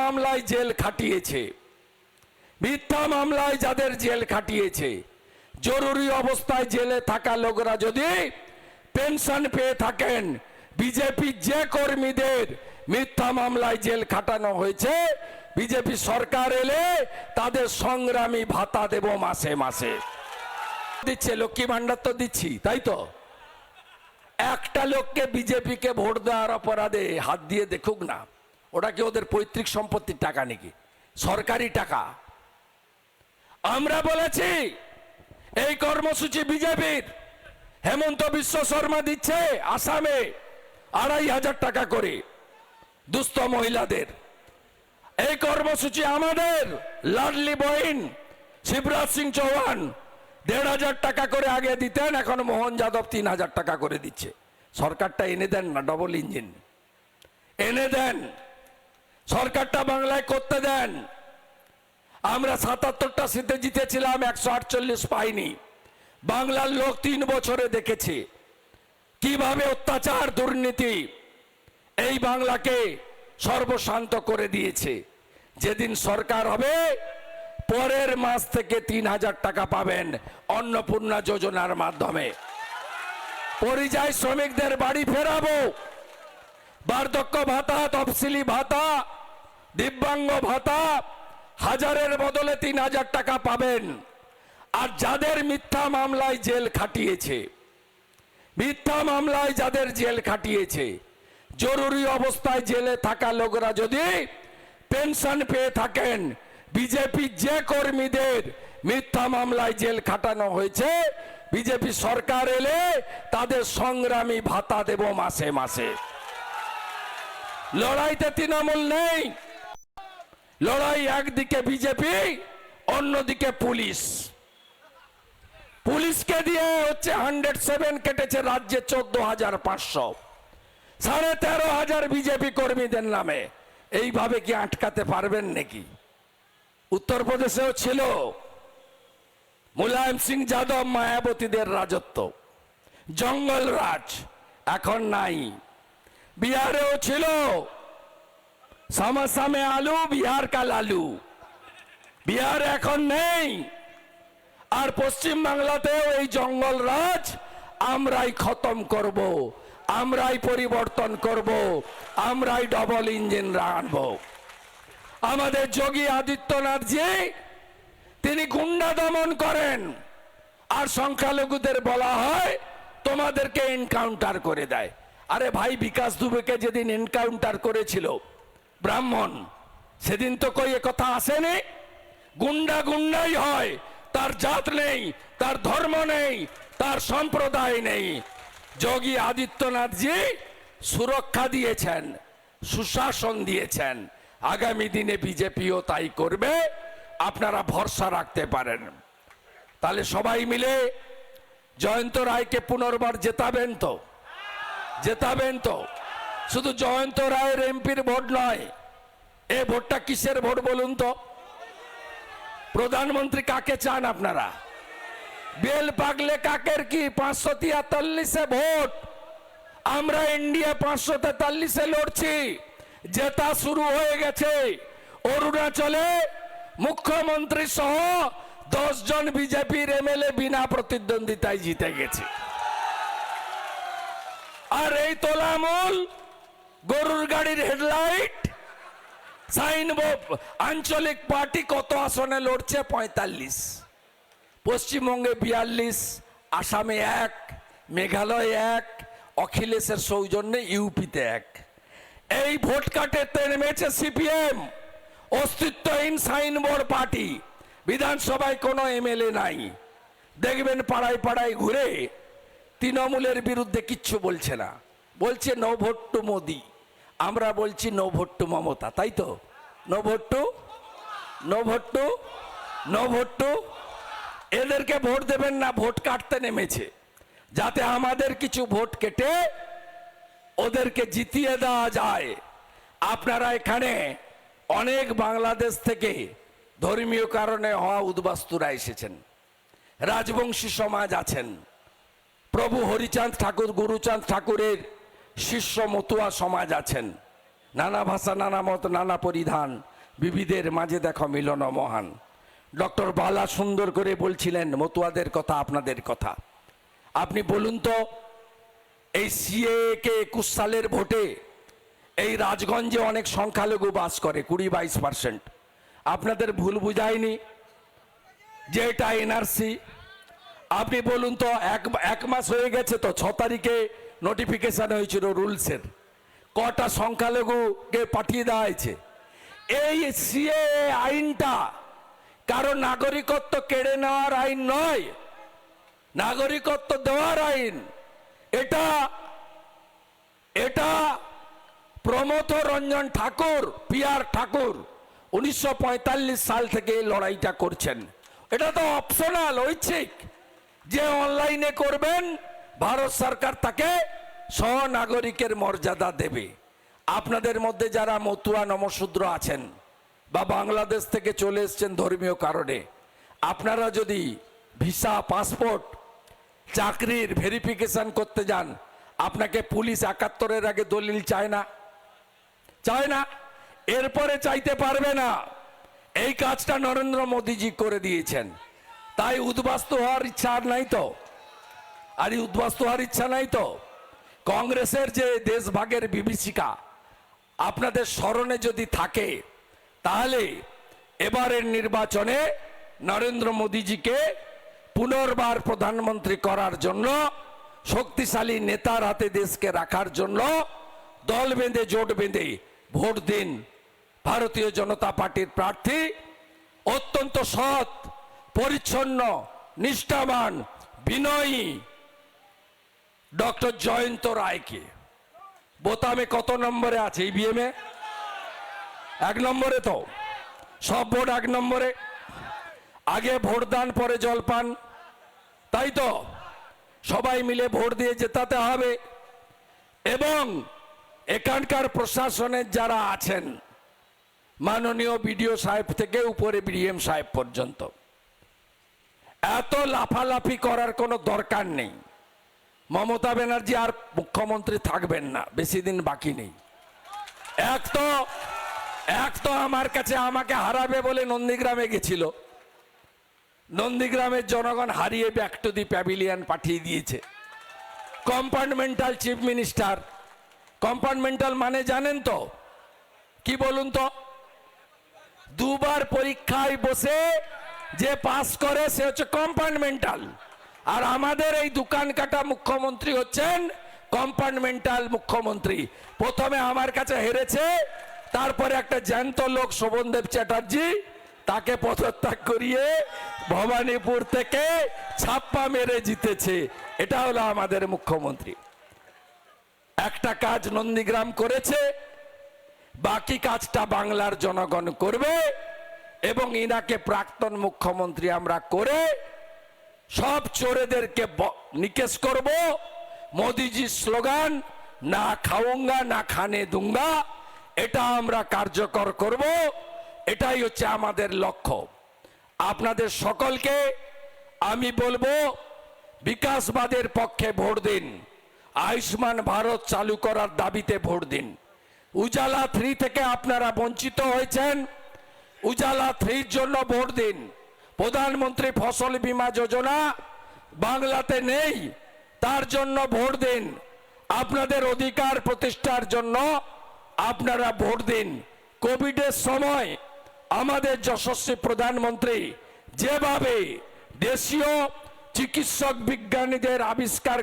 মামলায় জেল খাটিয়েছে। মিথ্যা মামলায় যাদের জেল খাটিয়েছে। জরুরি অবস্থায় জেলে থাকা লোকরা যদি পেনশন পেয়ে থাকেন, বিজেপি যে কর্মীদের মিথ্যা মামলায় জেল খাটানো হয়েছে, বিজেপি সরকার এলে তাদের সংগ্রামী ভাতা দেব মাসে মাসে। দিচ্ছে, লক্ষ্মী ভান্ডার তো দিচ্ছি, তাই তো? একটা লোককে বিজেপিকে ভোট দেওয়ার অপরাধে হাত দিয়ে দেখুক না। ওটা কি ওদের পৈতৃক সম্পত্তির টাকা নাকি? সরকারি টাকা। আমরা বলেছি, এই কর্মসূচি বিজেপির। হেমন্ত বিশ্ব শর্মা দিচ্ছে আসামে আড়াই হাজার টাকা করে দুস্থ মহিলাদের। এই কর্মসূচি আমাদের, লাডলি বহিন শিবরাজ সিং চৌহান দেড় হাজার টাকা করে আগে দিতেন, এখন মোহন যাদব তিন হাজার টাকা করে দিচ্ছে। সরকারটা এনে দেন না ডবল ইঞ্জিন এনে দেন। সরকারটা বাংলায় করতে দেন। আমরা সাতাত্তরটা সিটে জিতেছিলাম, একশো আটচল্লিশ পাইনি। বাংলার লোক তিন বছরে দেখেছে কীভাবে অত্যাচার, দুর্নীতি এই বাংলাকে সর্বশান্ত করে দিয়েছে। যেদিন সরকার হবে, পরের মাস থেকে তিন হাজার টাকা পাবেন অন্নপূর্ণা যোজনার মাধ্যমে। পরিযায়ী শ্রমিকদের বাড়ি ফেরাবো। বার্ধক্য ভাতা, তফসিলি ভাতা দিব্যাঙ্গ ভাতা হাজারের বদলে তিন হাজার টাকা পাবেন। আর যাদের মিথ্যা মামলায় জেল খাটিয়েছে, মিথ্যা মামলায় যাদের জেল খাটিয়েছে, জরুরি অবস্থায় জেলে থাকা লোকরা যদি পেনশন পেয়ে থাকেন, বিজেপি যে কর্মীদের মিথ্যা মামলায় জেল খাটানো হয়েছে, বিজেপি সরকার এলে তাদের সংগ্রামী ভাতা দেব মাসে মাসে। লড়াইতে তৃণমূল নেই লড়াই একদিকে বিজেপি অন্যদিকে পুলিশ। পুলিশকে দিয়ে হচ্ছে হান্ড্রেড সেভেন কেটেছে রাজ্যে চোদ্দ হাজার পাঁচশো। সাড়ে তেরো হাজার বিজেপি কর্মীদের নামে। এইভাবে কি আটকাতে পারবেন নাকি? উত্তরপ্রদেশেও ছিল। মুলায়ম সিং যাদব মায়াবতীদের রাজত্ব। জঙ্গল রাজ এখন নাই। বিহারেও ছিল। সামে আলু, বিহার কাল আলু। বিহার এখন নেই। আর পশ্চিম বাংলাতেও এই জঙ্গল রাজ, আমরাই খতম করব, আমরাই পরিবর্তন করব, আমরাই ডবল ইঞ্জিন আনব। আমাদের যোগী আদিত্যনাথ জি, তিনি গুন্ডা দমন করেন। আর সংখ্যালঘুদের বলা হয়, তোমাদেরকে এনকাউন্টার করে দেয়। আরে ভাই, বিকাশ দুবেকে যেদিন এনকাউন্টার করেছিল ব্রাহ্মণ। সেদিন তো কই কথা আসেনি? গুন্ডা গুন্ডাই হয়, তার জাত নেই, তার ধর্ম নেই, তার সম্প্রদায় নেই। যোগী আদিত্যনাথ জি সুরক্ষা দিয়েছেন, সুশাসন দিয়েছেন। আগামী দিনে বিজেপিও তাই করবে, আপনারা ভরসা রাখতে পারেন। তাহলে সবাই মিলে জয়ন্ত রায়কে পুনর্বার জেতাবেন তো? জেতাবেন তো? শুধু জয়ন্ত রায়ের এমপির ভোট নয়, এ ভোটটা কিসের ভোট বলুন তো? প্রধানমন্ত্রী কাকে চান আপনারা? বেল পাগলে কাকের কি? পাঁচশো তিয়াতাল্লিশে ভোট। আমরা ইন্ডিয়া পাঁচশো তেতাল্লিশে লড়ছি। জেতা শুরু হয়ে গেছে। অরুণাচলে মুখ্যমন্ত্রী সহ দশ জন বিজেপির এমএলএ বিনা প্রতিদ্বন্দ্বিতায় জিতে গেছে। আর এই তোলামূল গরুর গাড়ির হেডলাইট সাইন আঞ্চলিক পার্টি, কত আসনে লড়ছে? পঁয়তাল্লিশ। পশ্চিমবঙ্গে বিয়াল্লিশ, আসামে এক, মেঘালয় এক, অখিলেশের সৌজন্যে ইউপিতে এক। এই ভোট কাটেতে নেমেছে সিপিএম। অস্তিত্বহীন সাইনবোর্ড পার্টি। বিধানসভায় কোনো এমএলএ নাই। দেখবেন পাড়ায় পাড়ায় ঘুরে তৃণমূলের বিরুদ্ধে কিচ্ছু বলছে না। বলছে নো ভোট টু মোদি। আমরা বলছি নো ভোট টু মমতা, তাই তো? No vote to no vote to no vote to এদেরকে ভোট দেবেন না, ভোট কাটতে নেমেছে। যাতে আমাদের কিছু ভোট কেটে ওদেরকে জিতিয়ে দেওয়া যায়। আপনারা এখানে অনেক বাংলাদেশ থেকে ধর্মীয় কারণে হওয়া উদ্বাস্তুরা এসেছেন। রাজবংশী সমাজ আছেন। প্রভু হরিচাঁদ ঠাকুর, গুরুচাঁদ ঠাকুরের শিষ্য মতুয়া সমাজ আছেন। নানা ভাষা, নানা মত, নানা পরিধান। বিবিধের মাঝে দেখো মিলন মহান। ডক্টর বালা সুন্দর করে বলছিলেন, মতুয়াদের কথা, আপনাদের কথা। আপনি বলুন তো, এই সিএ কে একুশ সালের ভোটে এই রাজগঞ্জে অনেক সংখ্যালঘু বাস করে, কুড়ি বাইশ পার্সেন্ট। আপনাদের ভুল বুঝায়নি যে এটা এনআরসি। আপনি বলুন তো, এক এক মাস হয়ে গেছে তো, ছ তারিখে নোটিফিকেশন হয়েছিল রুলসের। কটা সংখ্যালঘুকে পাঠিয়ে দেওয়া হয়েছে। এই সিএ আইনটা কারও নাগরিকত্ব কেড়ে নেওয়ার আইন নয়। নাগরিকত্ব দেওয়ার আইন। এটা এটা প্রমথ রঞ্জন ঠাকুর পিয়ার ঠাকুর, উনিশশো পঁয়তাল্লিশ সাল থেকে এই লড়াইটা করছেন। এটা তো অপশনাল ঐচ্ছিক। যে অনলাইনে করবেন ভারত সরকার তাকে সহনাগরিকের মর্যাদা দেবে। আপনাদের মধ্যে যারা মতুয়া নমশূদ্র আছেন বা বাংলাদেশ থেকে চলে এসছেন ধর্মীয় কারণে, আপনারা যদি ভিসা, পাসপোর্ট, চাকরির ভেরিফিকেশন করতে যান, আপনাকে পুলিশ একাত্তরের আগে দলিল চায় না। চায় না। এরপরে চাইতে পারবে না। এই কাজটা নরেন্দ্র মোদীজি করে দিয়েছেন। তাই উদ্বাস্ত হওয়ার ইচ্ছা আর নাই তো। আর উদ্বাস্তু হওয়ার ইচ্ছা নাই তো। কংগ্রেসের যে দেশভাগের বিভীষিকা, আপনাদের স্মরণে যদি থাকে, তাহলে এবারের নির্বাচনে নরেন্দ্র মোদীজিকে পুনর্বার প্রধানমন্ত্রী করার জন্য, শক্তিশালী নেতার হাতে দেশকে রাখার জন্য দল বেঁধে, জোট বেঁধে ভোট দিন। ভারতীয় জনতা পার্টির প্রার্থী অত্যন্ত সৎ, পরিচ্ছন্ন, নিষ্ঠাবান, বিনয়ী ডক্টর জয়ন্ত রায়কে। বোতামে কত নম্বরে আছে ইভিএম এ? এক নম্বরে তো। সব ভোট এক নম্বরে। আগে ভোট দান পরে জলপান। তাই তো? সবাই মিলে ভোট দিয়ে জেতাতে হবে। এবং এখানকার প্রশাসনের যারা আছেন, মাননীয় বিডিও সাহেব থেকে উপরে বিডিএম সাহেব পর্যন্ত, এত লাফালাফি করার কোনো দরকার নেই। মমতা ব্যানার্জি আর মুখ্যমন্ত্রী থাকবেন না, বেশি দিন বাকি নেই। এক তো এক তো আমার কাছে আমাকে হারাবে বলে নন্দীগ্রামে গেছিল। নন্দীগ্রামের জনগণ হারিয়ে ব্যাক টু দি প্যাভিলিয়ন পাঠিয়ে দিয়েছে। কম্পার্টমেন্টাল চিফ মিনিস্টার কম্পার্টমেন্টাল মানে জানেন তো? কি বলুন তো? দুবার পরীক্ষায় বসে যে পাস করে সে হচ্ছে কম্পার্টমেন্টাল আর আমাদের এই দোকান কাটা মুখ্যমন্ত্রী হচ্ছেন কম্পার্টমেন্টাল মুখ্যমন্ত্রী। প্রথমে আমার কাছে হেরেছে, তারপরে একটা জ্যান্ত লোক শোভনদেব চ্যাটার্জি, তাকে পদত্যাগ করিয়ে ভবানীপুর থেকে ছাপ্পা মেরে জিতেছে। এটা হলো আমাদের মুখ্যমন্ত্রী। একটা কাজ নন্দীগ্রাম করেছে, বাকি কাজটা বাংলার জনগণ করবে এবং ইনাকে প্রাক্তন মুখ্যমন্ত্রী আমরা করে সব চোরেদেরকে নিকেশ করব। মোদিজির স্লোগান, না খাউঙ্গা না খানে দুঙ্গা। এটা আমরা কার্যকর করব। এটাই হচ্ছে আমাদের লক্ষ্য। আপনাদের সকলকে আমি বলব, বিকাশবাদের পক্ষে ভোট দিন। আয়ুষ্মান ভারত চালু করার দাবিতে ভোট দিন। উজালা থ্রি থেকে আপনারা বঞ্চিত হয়েছেন। উজালা থ্রির জন্য ভোট দিন। প্রধানমন্ত্রী ফসল বীমা যোজনা বাংলাতে নেই, তার জন্য ভোট দিন। আপনাদের অধিকার প্রতিষ্ঠার জন্য আপনারা ভোট দিন। কোভিডের সময় আমাদের যশস্বী প্রধানমন্ত্রী যেভাবে দেশীয় চিকিৎসক বিজ্ঞানীদের আবিষ্কার